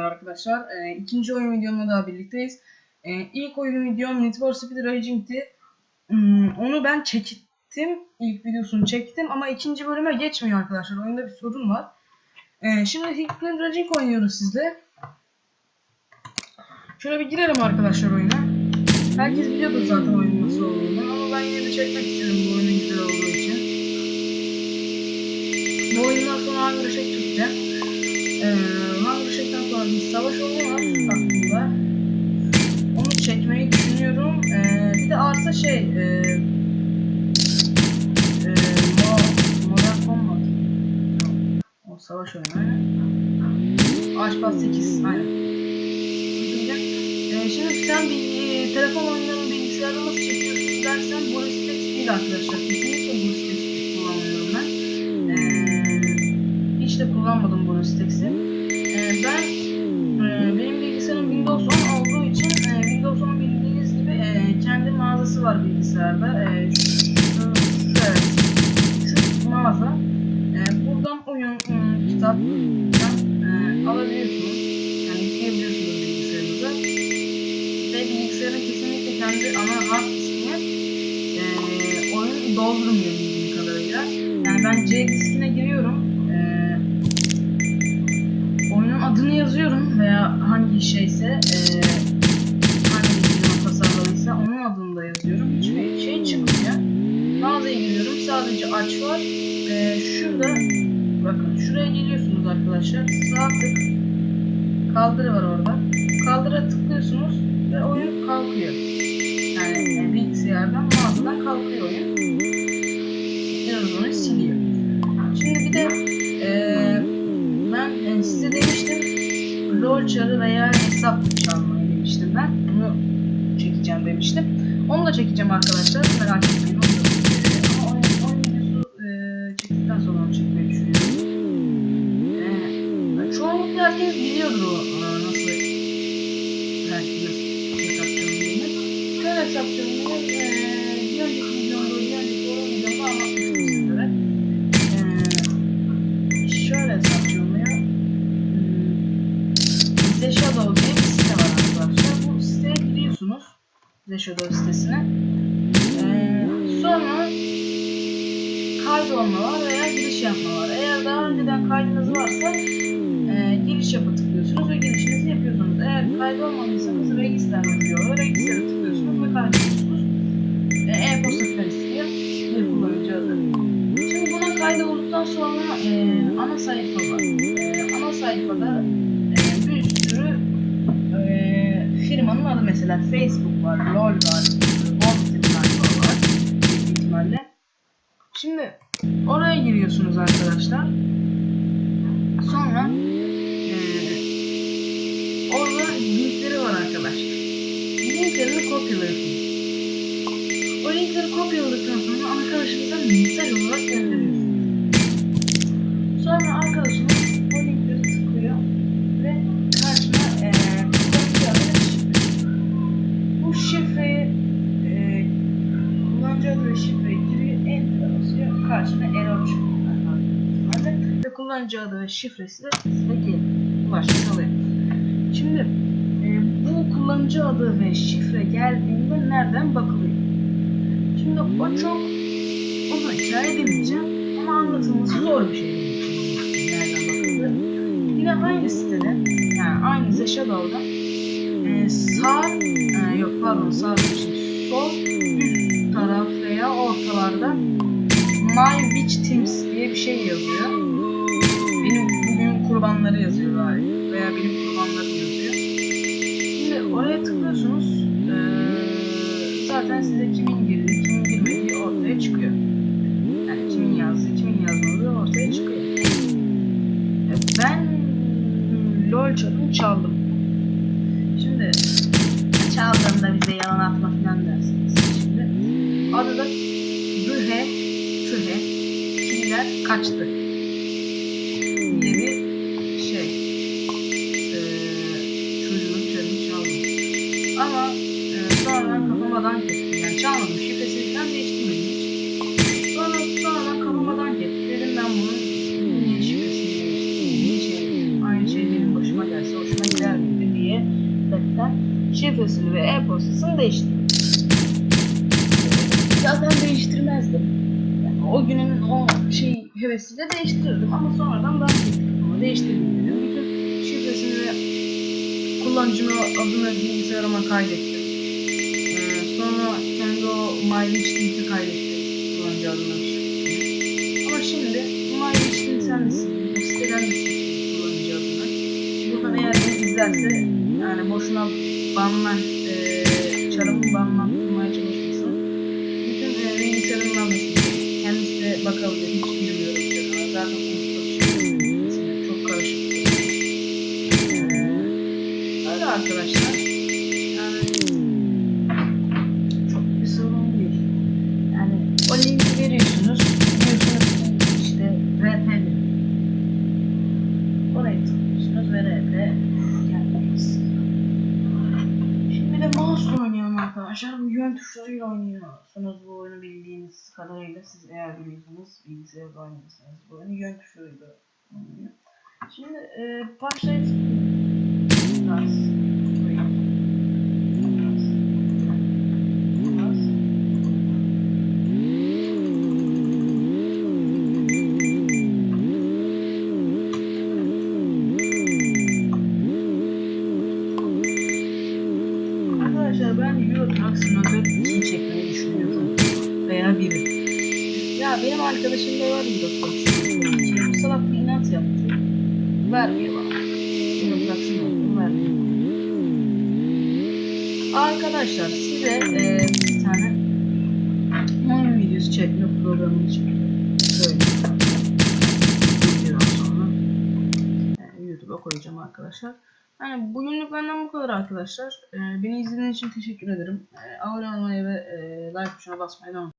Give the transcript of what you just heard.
arkadaşlar. Ee, ikinci oyun videomla daha birlikteyiz. Ee, ilk oyun videom Need for Speed Racing'ti. Hmm, onu ben çektim. İlk videosunu çektim ama ikinci bölüme geçmiyor arkadaşlar. Oyunda bir sorun var. Ee, şimdi Hitman Racing oynuyoruz sizle. Şöyle bir girelim arkadaşlar oyuna. Herkes biliyordur zaten oyunun nasıl olduğunu ama ben yine de çekmek istedim bu oyunun güzel olduğu için. Bu oyundan sonra hangi şey tutacağım? Ee, hangi şeyden sonra bir savaş oyunu var aklımda. Onu çekmeyi düşünüyorum. Ee, bir de arsa şey e, e, Mo, Modern Combat. O savaş oyunu aynen. Aşpaz 8 aynen. Ee, şimdi sen bir e, telefon oyunlarını bilgisayarda nasıl çekiyorsun dersen bu Stex değil arkadaşlar. Kendi ana hard diskine e, oyun doldurmuyor bildiğim kadarıyla. Yani ben C diskine giriyorum. E, oyunun adını yazıyorum veya hangi şeyse e, hangi firma tasarladıysa onun adını da yazıyorum. Hiçbir şey çıkmıyor. Mağazaya giriyorum. Sadece aç var. E, şurada bakın şuraya geliyorsunuz arkadaşlar. Sağ tık kaldırı var orada. Kaldıra tıklıyorsunuz ve oyun kalkıyor. Bilgisayardan mağazadan kalkıyor oyun. Biraz onu siliyor. Şimdi bir de e, ben e, size demiştim LOL çarı veya hesap çalmayı demiştim ben. Onu çekeceğim demiştim. Onu da çekeceğim arkadaşlar. Merak etmeyin. Onu da, e, ama oyun, oyun videosu e, çektikten sonra onu. E, çoğunlukla herkes biliyordur o e, nasıl herkes. Hesap çalındığını e, bir önceki videomda, bir önceki oyun videomda anlatmıştım sizlere. E, şöyle hesap çalınıyor. The Shadow diye bir site var arkadaşlar. Bu siteye giriyorsunuz. The Shadow sitesine. Ee, sonra kaydolma var veya giriş yapma var. Eğer daha önceden kaydınız varsa e, giriş yapı tıklıyorsunuz ve girişinizi yapıyorsunuz. Eğer kaydolmadıysanız register yazıyor. Register'e tıklıyorsunuz. E, e-posta istiyor. Bir kullanıcı adı. Şimdi buna sonra e, ana sayfa. E, ana sayfada e, bir sürü e, adı mesela Facebook var, LOL var, Wanted var büyük ihtimalle. Şimdi oraya giriyorsunuz arkadaşlar. Sonra e, orada linkleri var arkadaşlar. Linklerini kopyalıyorsunuz. Linkleri kopyaladıktan sonra arkadaşınıza mesaj olarak gönderiyorsunuz. Sonra arkadaşınız o linkleri tıklıyor ve karşına e. Bu şifreyi e, kullanıcı adı ve şifreyi giriyor, enter basıyor, karşına error çıkıyor. Ve kullanıcı adı ve şifresi de geliyor. Ulaşmış oluyor. Şimdi e, bu kullanıcı adı ve şifre geldiğinde nereden bakılıyor? Şimdi o çok uzun hikaye demeyeceğim ama anlatılması zor bir şey. Yine aynı sitede yani aynı Shadow'da e, sağ e, yok pardon sağ demişim. Sol üst taraf veya ortalarda My Witch Teams diye bir şey yazıyor. Benim bugün kurbanları yazıyor galiba veya benim kurbanlarım yazıyor. Şimdi oraya tıklıyorsunuz. Eee, zaten size kimin girdi, ortaya çıkıyor. Yani kimin yazdı, kimin yazmadığı ortaya çıkıyor. Ben LOL çarını çaldım. Şimdi çaldığımda bize yalan atma falan dersiniz. Şimdi adı da Rühe, Tühe, Killer kaçtı diye bir şey. Çocuğun çarını çaldım. Ama e, sonradan kafama dank etti. Yani çalmadım. Değiştirdim. Zaten değiştirmezdim. Yani o günün o şey hevesiyle değiştirirdim ama sonradan ben değiştirdim dedim. Bütün şifresini ve kullanıcı adını bilgisayarıma kaydettim. Ee, sonra kendi o MyReachTeam'i kaydettim. Kullanıcı şifresini. Ama şimdi MyReachTeam sen. O siteden de sildin kullanıcı adını. Buradan eğer izlerse yani boşuna banla, e, çarımı banlandırmaya çalışmasın. Bütün e, bilgisayarımdan da sildim. Kendisi de bakabilir. Hiç bilmiyorum çarına. Zaten konuşmak çok karışık. Ee, öyle arkadaşlar. Yön tuşlarıyla oynuyorsunuz bu oyunu bildiğiniz kadarıyla. Siz eğer biliyorsanız bilgisayarda oynuyorsanız bu oyunu yön tuşlarıyla oynuyor. Şimdi e, başlayıp arkadaşım da var Simulator 2. Bu salak bir inat yaptı. Vermiyor bana. Euro Truck Simulator'ı vermiyor. Arkadaşlar size e, bir tane oyun videosu çekme programını söyleyeyim. Videodan sonra e, YouTube'a koyacağım arkadaşlar. Yani bugünlük benden bu kadar arkadaşlar. E, beni izlediğiniz için teşekkür ederim. E, abone olmayı ve e, like tuşuna basmayı da unutmayın.